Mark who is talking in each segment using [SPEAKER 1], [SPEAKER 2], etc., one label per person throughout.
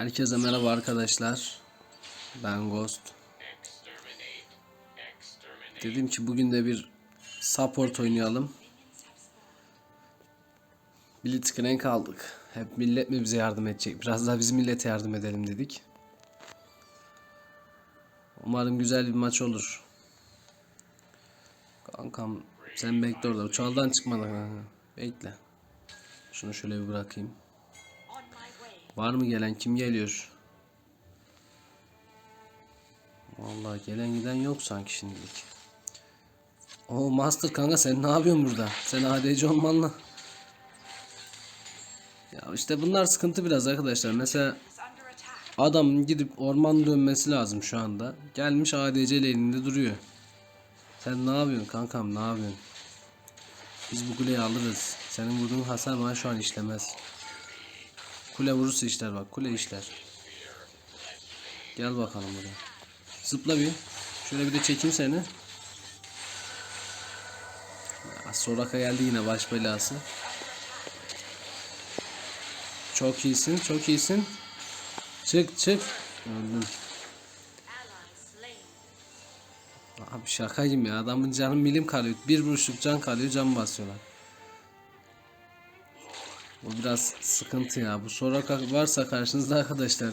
[SPEAKER 1] Herkese merhaba arkadaşlar. Ben Ghost. Dedim ki bugün de bir support oynayalım. Blitzcrank aldık. Hep millet mi bize yardım edecek? Biraz daha biz millete yardım edelim dedik. Umarım güzel bir maç olur. Kankam sen bekle orada. Uçağdan çıkmadan. Bekle. Şunu şöyle bir bırakayım. Var mı gelen? Kim geliyor? Vallahi gelen giden yok sanki şimdilik. O Master kanka sen ne yapıyorsun burada? Sen ADC olmanla. Ya işte bunlar sıkıntı biraz arkadaşlar. Mesela adam gidip orman dönmesi lazım şu anda. Gelmiş ADC elinde duruyor. Sen ne yapıyorsun kankam ne yapıyorsun? Biz bu kuleyi alırız. Senin vurduğun hasar bana şu an işlemez. Kule vurursa işler bak. Kule işler. Gel bakalım buraya. Zıpla bir. Şöyle bir de çekeyim seni. Soraka geldi yine baş belası. Çok iyisin, çok iyisin. Çık, çık. Öldüm. Abi şaka gibi ya. Adamın canı milim kalıyor. Bir vuruşluk can kalıyor, can basıyorlar. Bu biraz sıkıntı ya. Bu Soraka varsa karşınızda arkadaşlar.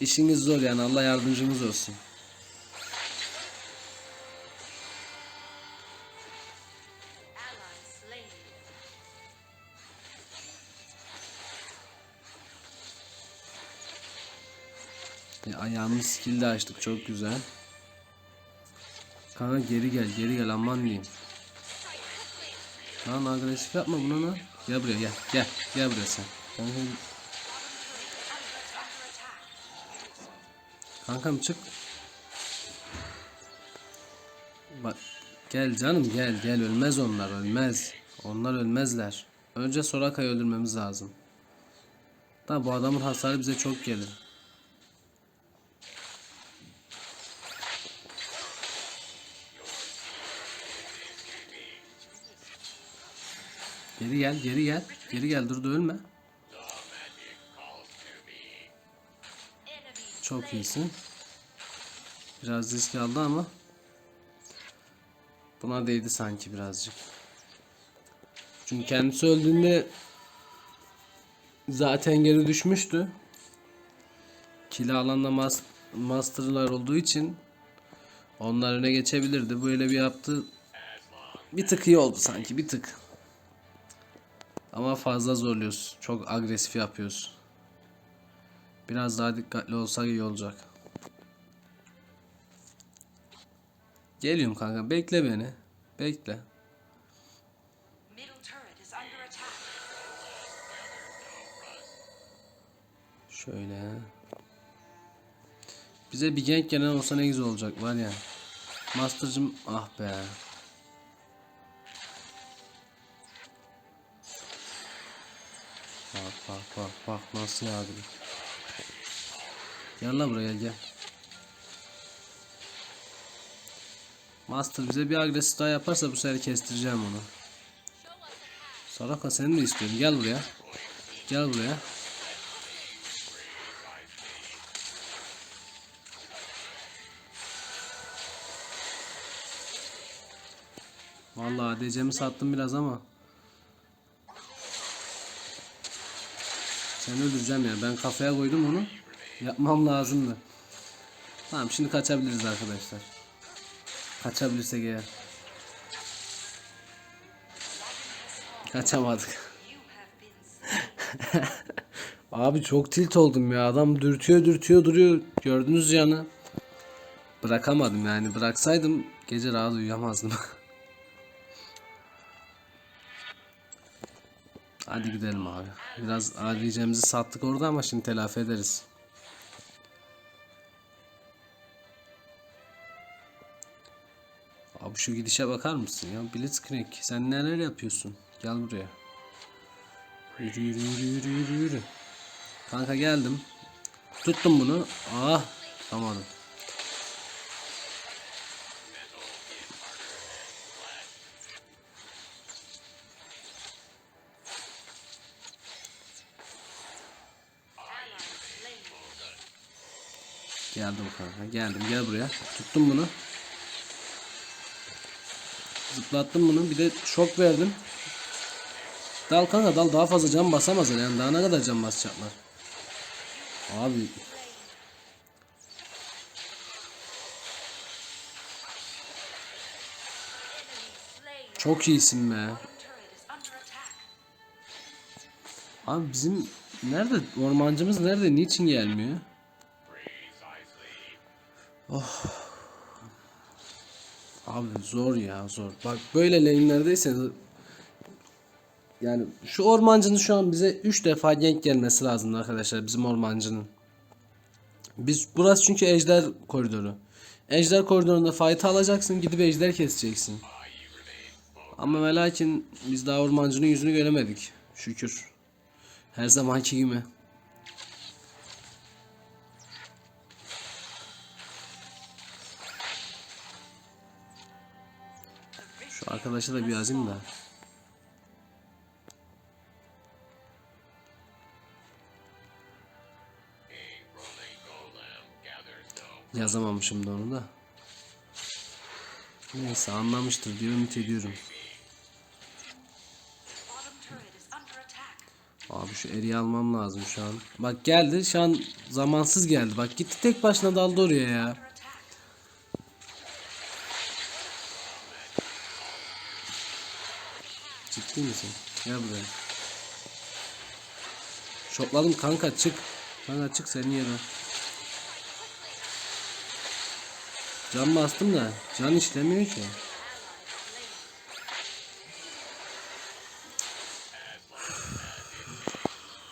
[SPEAKER 1] İşiniz zor yani. Allah yardımcınız olsun. E, ayağımı skill'de açtık. Çok güzel. Kanka geri gel. Geri gel. Aman diyeyim. Lan agresif yapma buna lan. Gel buraya gel. Gel. Gel buraya sen. Kanka... Kankam çık. Bak. Gel canım gel gel ölmez onlar ölmez. Onlar ölmezler. Önce Soraka'yı öldürmemiz lazım. Da bu adamın hasarı bize çok gelir. Geri gel, geri gel. Geri gel, dur da. Çok iyisin. Biraz risk aldı ama buna değdi sanki birazcık. Çünkü kendisi öldüğünde zaten geri düşmüştü. Kila alanda mas masterlar olduğu için onlar öne geçebilirdi. Böyle bir yaptı. Bir tık iyi oldu sanki, bir tık. Ama fazla zorluyoruz. Çok agresif yapıyoruz. Biraz daha dikkatli olsak iyi olacak. Geliyorum kanka. Bekle beni. Bekle. Şöyle. Bize bir genk gelen olsa ne güzel olacak var ya. Master'cım ah be. Bak bak bak nasıl yağdırıyor. Gel buraya gel. Master bize bir agresif daha yaparsa bu sefer kestireceğim onu. Saraka seni de istiyorum. Gel buraya. Gel buraya. Vallahi ADC'mi sattım biraz ama. Seni öldüreceğim ya. Ben kafaya koydum onu. Yapmam lazımdı. Tamam şimdi kaçabiliriz arkadaşlar. Kaçabilirsek eğer. Kaçamadık. Abi çok tilt oldum ya. Adam dürtüyor dürtüyor duruyor. Gördünüz yanı. Bırakamadım yani. Bıraksaydım gece rahat uyuyamazdım. Hadi gidelim abi. Biraz arayacağımızı sattık orada ama şimdi telafi ederiz. Abi şu gidişe bakar mısın ya? Blitzcrank sen neler yapıyorsun? Gel buraya. Yürü yürü yürü yürü yürü yürü. Kanka geldim. Tuttum bunu. Ah tutamadım. Geldim kanka geldim gel buraya. Tuttum bunu. Zıplattım bunu bir de şok verdim. Dal kanka dal daha fazla can basamazlar yani daha ne kadar can basacaklar. Abi çok iyisin be. Abi bizim nerede ormancımız nerede niçin gelmiyor? Oh. Abi zor ya zor. Bak böyle lane'lerdeyseniz yani şu ormancının şu an bize 3 defa gank gelmesi lazım arkadaşlar bizim ormancının. Biz burası çünkü ejder koridoru. Ejder koridorunda fight alacaksın gidip ejder keseceksin. Ama ve lakin biz daha ormancının yüzünü göremedik. Şükür. Her zamanki gibi. Arkadaşa da bir yazayım da. Yazamamışım da onu da. Neyse anlamıştır diye ümit ediyorum. Abi şu eriği almam lazım şu an. Bak geldi şu an zamansız geldi. Bak gitti tek başına daldı oraya ya. Ciddi misin? Gel buraya. Şokladım kanka çık. Kanka çık senin yerine. Can bastım da can işlemiyor ki.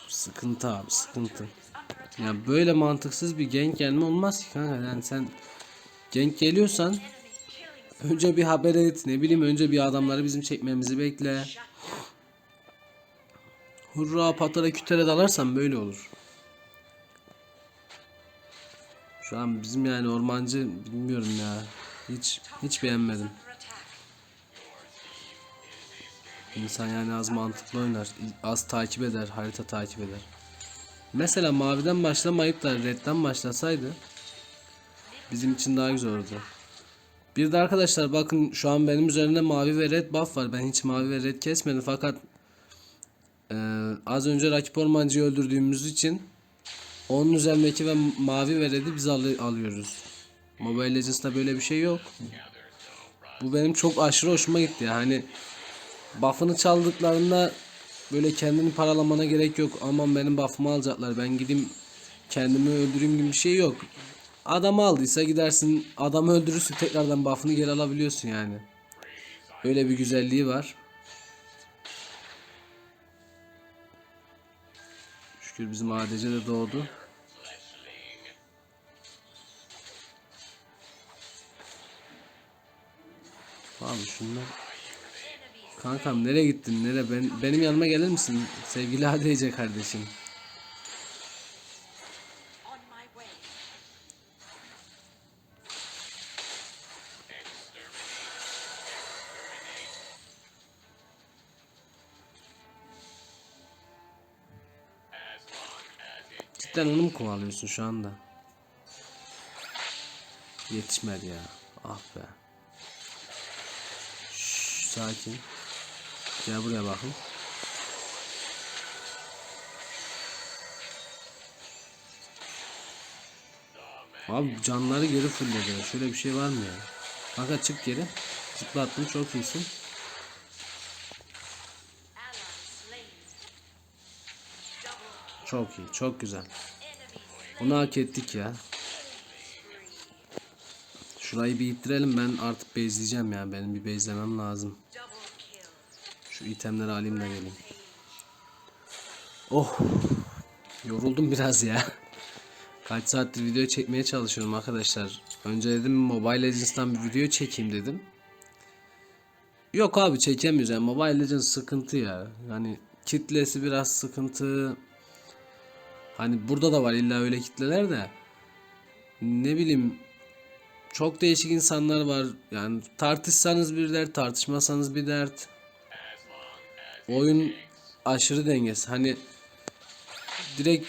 [SPEAKER 1] Sıkıntı abi sıkıntı. Ya böyle mantıksız bir gank gelme olmaz ki kanka. Yani sen gank geliyorsan önce bir haber et ne bileyim önce bir adamları bizim çekmemizi bekle. Hurra patara kütere dalarsan böyle olur. Şu an bizim yani ormancı bilmiyorum ya. Hiç hiç beğenmedim. İnsan yani az mantıklı oynar. Az takip eder. Harita takip eder. Mesela maviden başlamayıp da redden başlasaydı bizim için daha güzel olurdu. Bir de arkadaşlar bakın şu an benim üzerimde mavi ve red buff var. Ben hiç mavi ve red kesmedim fakat eee, az önce rakip ormancıyı öldürdüğümüz için onun üzerindeki ve mavi ve red'i biz alı- alıyoruz. Mobile Legends'da böyle bir şey yok. Bu benim çok aşırı hoşuma gitti. Yani buff'ını çaldıklarında böyle kendini paralamana gerek yok. Aman benim buff'ımı alacaklar. Ben gideyim kendimi öldüreyim gibi bir şey yok. Adamı aldıysa gidersin adamı öldürürsün tekrardan buff'ını geri alabiliyorsun yani. Öyle bir güzelliği var. Şükür bizim ADC de doğdu. Abi şunlar Kankam nereye gittin? Nereye? Ben, benim yanıma gelir misin? Sevgili ADC kardeşim. Cidden onu mu kovalıyorsun şu anda? Yetişmedi ya. Ah be. Şşş, sakin. Gel buraya bakın. Abi canları geri fulledi. Şöyle bir şey var mı ya? Kanka çık geri. Zıplattın çok iyisin. Çok iyi. Çok güzel. Onu hak ettik ya. Şurayı bir ittirelim ben artık bezleyeceğim ya. Benim bir bezlemem lazım. Şu itemleri alayım da geleyim. Oh. Yoruldum biraz ya. Kaç saattir video çekmeye çalışıyorum arkadaşlar. Önce dedim Mobile Legends'tan bir video çekeyim dedim. Yok abi çekemiyoruz yani Mobile Legends sıkıntı ya. Yani kitlesi biraz sıkıntı. Hani burada da var illa öyle kitleler de. Ne bileyim çok değişik insanlar var. Yani tartışsanız bir dert, tartışmasanız bir dert. Oyun aşırı dengesiz. Hani direkt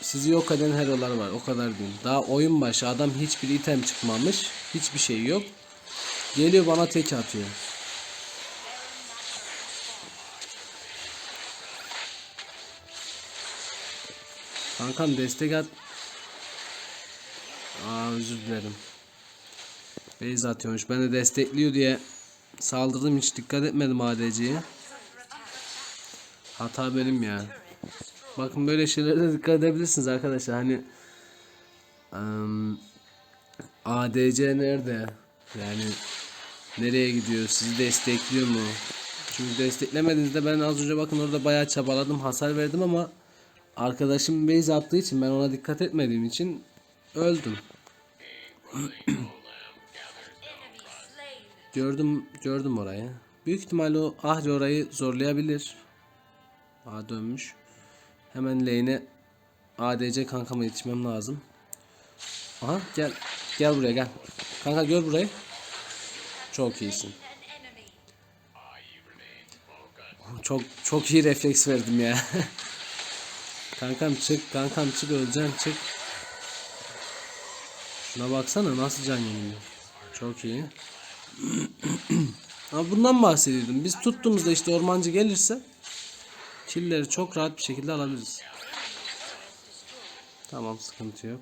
[SPEAKER 1] sizi yok eden hero'lar var. O kadar diyeyim. Daha oyun başı adam hiçbir item çıkmamış. Hiçbir şey yok. Geliyor bana tek atıyor. Kankam destek at. Aa özür dilerim. Beyz atıyormuş. Ben de destekliyor diye saldırdım hiç dikkat etmedim ADC'ye. Hata benim ya. Bakın böyle şeylere dikkat edebilirsiniz arkadaşlar. Hani em, ADC nerede? Yani nereye gidiyor? Sizi destekliyor mu? Çünkü desteklemediğinizde ben az önce bakın orada bayağı çabaladım, hasar verdim ama arkadaşım base attığı için ben ona dikkat etmediğim için öldüm. Gördüm gördüm orayı. Büyük ihtimalle o Ahri orayı zorlayabilir. A dönmüş. Hemen lane'e ADC kankama yetişmem lazım. Aha gel. Gel buraya gel. Kanka gör burayı. Çok iyisin. Çok çok iyi refleks verdim ya. kankam çık, kankam çık öleceksin çık. Şuna baksana nasıl can yeniliyor. Çok iyi. Ama bundan bahsediyordum. Biz tuttuğumuzda işte ormancı gelirse killeri çok rahat bir şekilde alabiliriz. Tamam sıkıntı yok.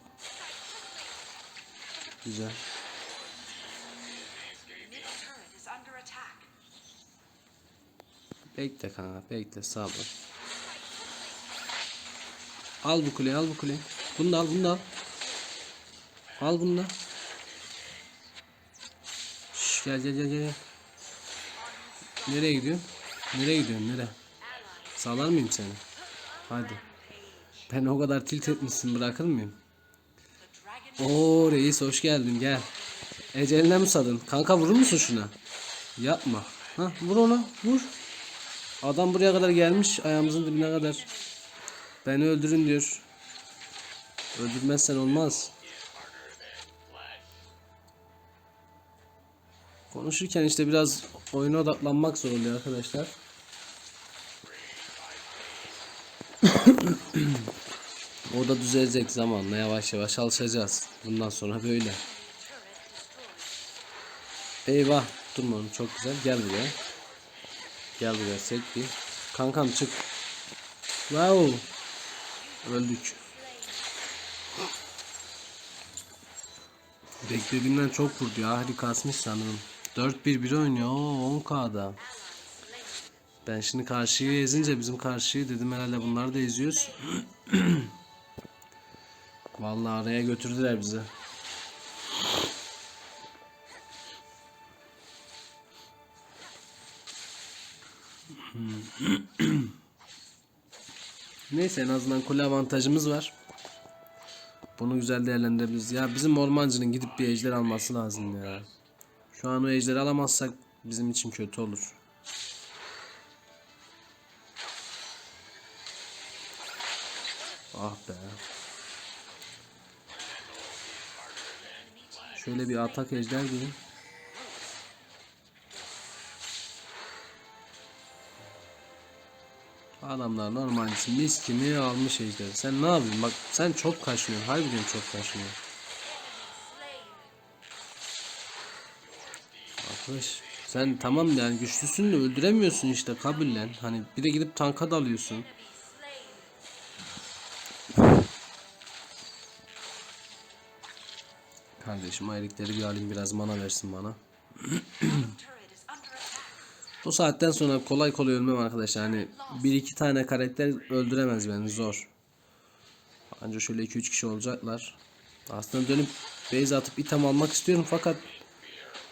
[SPEAKER 1] Güzel. Bekle kanka bekle sabır. Al bu kuleyi al bu kuleyi. Bunu da al bunu da al. Al bunu da. Şş, gel gel gel gel. Nereye gidiyorsun? Nereye gidiyorsun nereye? Salar mıyım seni? Hadi. Ben o kadar tilt etmişsin bırakır mıyım? Oo reis hoş geldin gel. Eceline mi sadın? Kanka vurur musun şuna? Yapma. Ha vur ona vur. Adam buraya kadar gelmiş ayağımızın dibine kadar. Beni öldürün diyor. Öldürmezsen olmaz. Konuşurken işte biraz oyuna odaklanmak zor oluyor arkadaşlar. O da düzelecek zamanla yavaş yavaş alışacağız. Bundan sonra böyle. Eyvah durma çok güzel gel buraya. Gel buraya sekti. Kankam çık. Wow. Öldük. Beklediğimden çok vurdu ya. Hadi kasmış sanırım. 4-1-1 oynuyor. Oo 10k'da. Ben şimdi karşıyı ezince bizim karşıyı dedim herhalde bunları da eziyoruz. Vallahi araya götürdüler bizi. Neyse en azından kule avantajımız var. Bunu güzel değerlendirebiliriz. Ya bizim ormancının gidip bir ejder alması lazım ya. Şu an o ejderi alamazsak bizim için kötü olur. Ah be. Şöyle bir atak ejder diyeyim. Adamlar normalcisi mis kimi almış ejder. Sen ne yapıyorsun? Bak sen çok kaşınıyorsun. Harbiden çok kaşınıyorsun. Arkadaş sen tamam yani güçlüsün de öldüremiyorsun işte kabullen. Hani bir de gidip tanka dalıyorsun. Kardeşim aylıkları bir alayım biraz mana versin bana. Bu saatten sonra kolay kolay ölmem arkadaşlar. Hani bir iki tane karakter öldüremez beni zor. Ancak şöyle 2-3 kişi olacaklar. Aslında dönüp base atıp item almak istiyorum fakat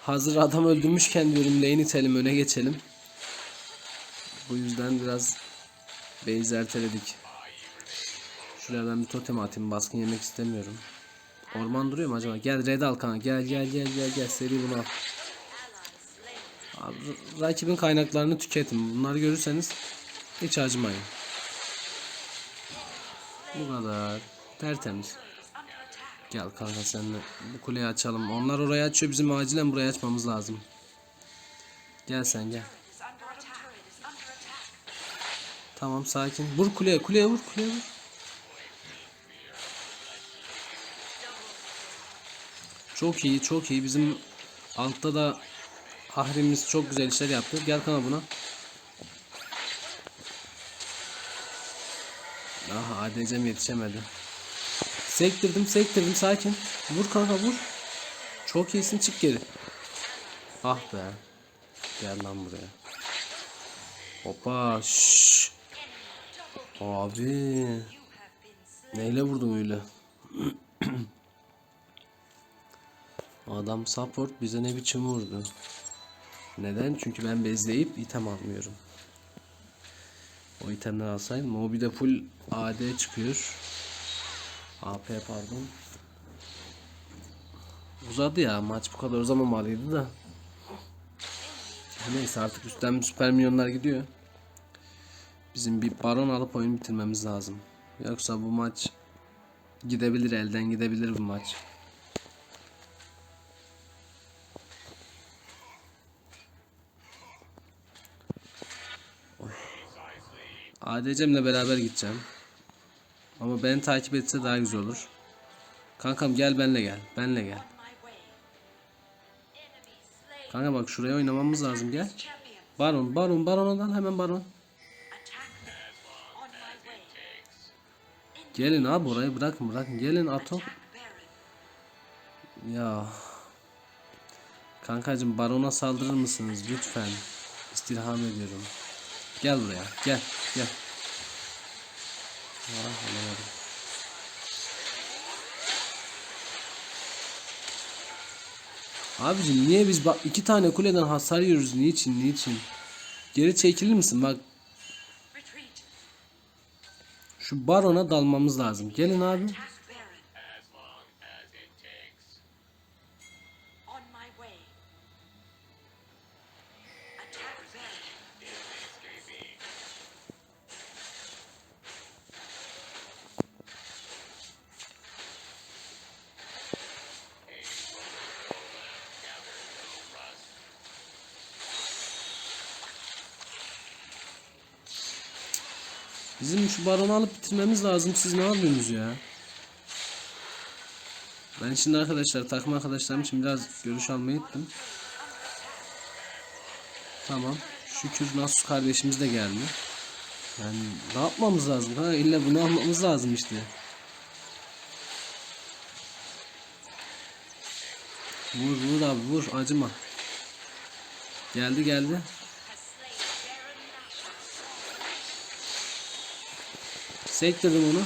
[SPEAKER 1] hazır adam öldürmüşken diyorum lane itelim öne geçelim. Bu yüzden biraz base erteledik. Şuraya ben bir totem atayım baskın yemek istemiyorum. Orman duruyor mu acaba? Gel red al kanka gel gel gel gel gel seri bunu al. Rakibin kaynaklarını tüketin. Bunları görürseniz hiç acımayın. Bu kadar. Tertemiz. Gel kanka seninle bu kuleyi açalım. Onlar oraya açıyor. Bizim acilen buraya açmamız lazım. Gel sen gel. Tamam sakin. Vur kuleye, kuleye vur, kuleye vur. Çok iyi, çok iyi. Bizim altta da Ahrimiz çok güzel işler yaptı. Gel kana buna. Aha ADC'm yetişemedi. Sektirdim, sektirdim. Sakin. Vur kanka vur. Çok iyisin çık geri. Ah be. Gel lan buraya. Hoppa. Şşş. Abi. Neyle vurdum öyle? Adam support bize ne biçim vurdu. Neden? Çünkü ben bezleyip item almıyorum. O itemler alsaydım. O bir de full AD çıkıyor. AP pardon. Uzadı ya maç bu kadar uzamamalıydı da. Neyse artık üstten süper milyonlar gidiyor. Bizim bir baron alıp oyun bitirmemiz lazım. Yoksa bu maç gidebilir elden gidebilir bu maç. ADC'mle beraber gideceğim. Ama beni takip etse daha güzel olur. Kankam gel benle gel. Benle gel. Kanka bak şuraya oynamamız lazım gel. Baron, baron, baronadan hemen baron. Gelin abi orayı bırakın bırakın. Gelin Ato.
[SPEAKER 2] Attack Baron.
[SPEAKER 1] Ya. Kankacım barona saldırır mısınız lütfen? İstirham ediyorum. Gel buraya. Gel. Gel. Ah, alamadım. Abicim niye biz bak iki tane kuleden hasar yiyoruz? Niçin? Niçin? Geri çekilir misin? Bak şu barona dalmamız lazım. Gelin abi. Bizim şu baronu alıp bitirmemiz lazım. Siz ne yapıyorsunuz ya? Ben şimdi arkadaşlar takım arkadaşlarım için biraz görüş almayı gittim. Tamam. Şükür Nasus kardeşimiz de geldi. Yani ne yapmamız lazım? Ha illa bunu almamız lazım işte. Vur vur abi vur acıma. Geldi geldi. Sektirdim onu.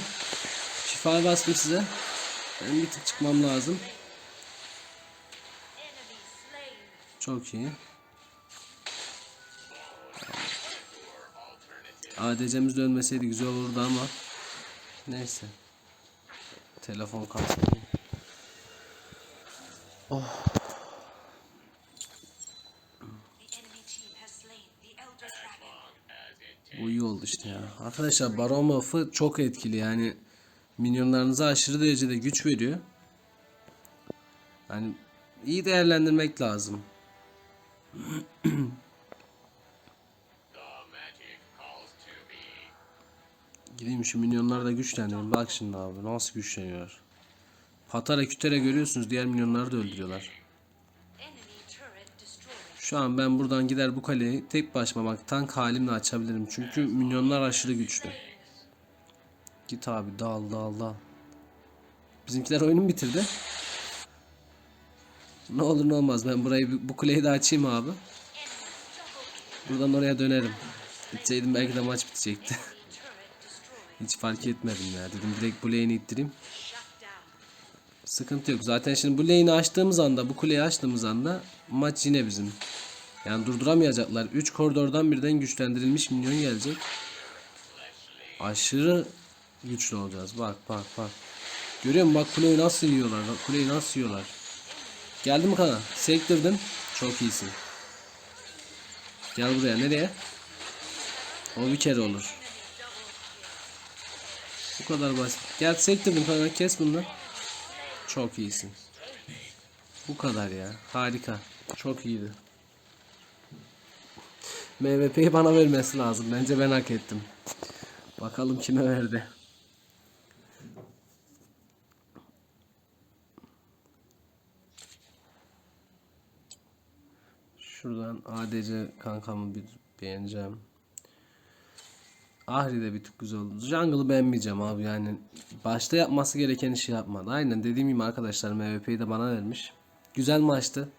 [SPEAKER 1] Şifa bastım size. Ben bir tık çıkmam lazım. Çok iyi. ADC'miz dönmeseydi güzel olurdu ama neyse. Telefon kalsın.
[SPEAKER 2] The
[SPEAKER 1] oldu işte ya. Arkadaşlar Baron buff'ı çok etkili yani minyonlarınıza aşırı derecede güç veriyor. Yani iyi değerlendirmek lazım. Gideyim şu minyonları da güçlendireyim. Bak şimdi abi nasıl güçleniyorlar. Patara kütere görüyorsunuz diğer minyonları da öldürüyorlar. Şu an ben buradan gider bu kaleyi tek başıma bak tank halimle açabilirim. Çünkü minyonlar aşırı güçlü. Git abi dal dal dal. Bizimkiler oyunu bitirdi. Ne olur ne olmaz ben burayı bu kuleyi de açayım abi. Buradan oraya dönerim. Gitseydim belki de maç bitecekti. Hiç fark etmedim ya. Dedim direkt bu lane'i ittireyim. Sıkıntı yok. Zaten şimdi bu lane'i açtığımız anda, bu kuleyi açtığımız anda maç yine bizim. Yani durduramayacaklar. 3 koridordan birden güçlendirilmiş minyon gelecek. Aşırı güçlü olacağız. Bak bak bak. Görüyor musun? Bak kuleyi nasıl yiyorlar. Bak kuleyi nasıl yiyorlar. Geldi mi kana? Sektirdim. Çok iyisin. Gel buraya. Nereye? O bir kere olur. Bu kadar basit. Gel sektirdim kana. Kes bunu. Çok iyisin. Bu kadar ya. Harika. Çok iyiydi. MVP'yi bana vermesi lazım. Bence ben hak ettim. Bakalım kime verdi. Şuradan ADC kankamı bir beğeneceğim. Ahri de bir tık güzel oldu. Jungle'ı beğenmeyeceğim abi yani. Başta yapması gereken işi yapmadı. Aynen dediğim gibi arkadaşlar MVP'yi de bana vermiş. Güzel maçtı.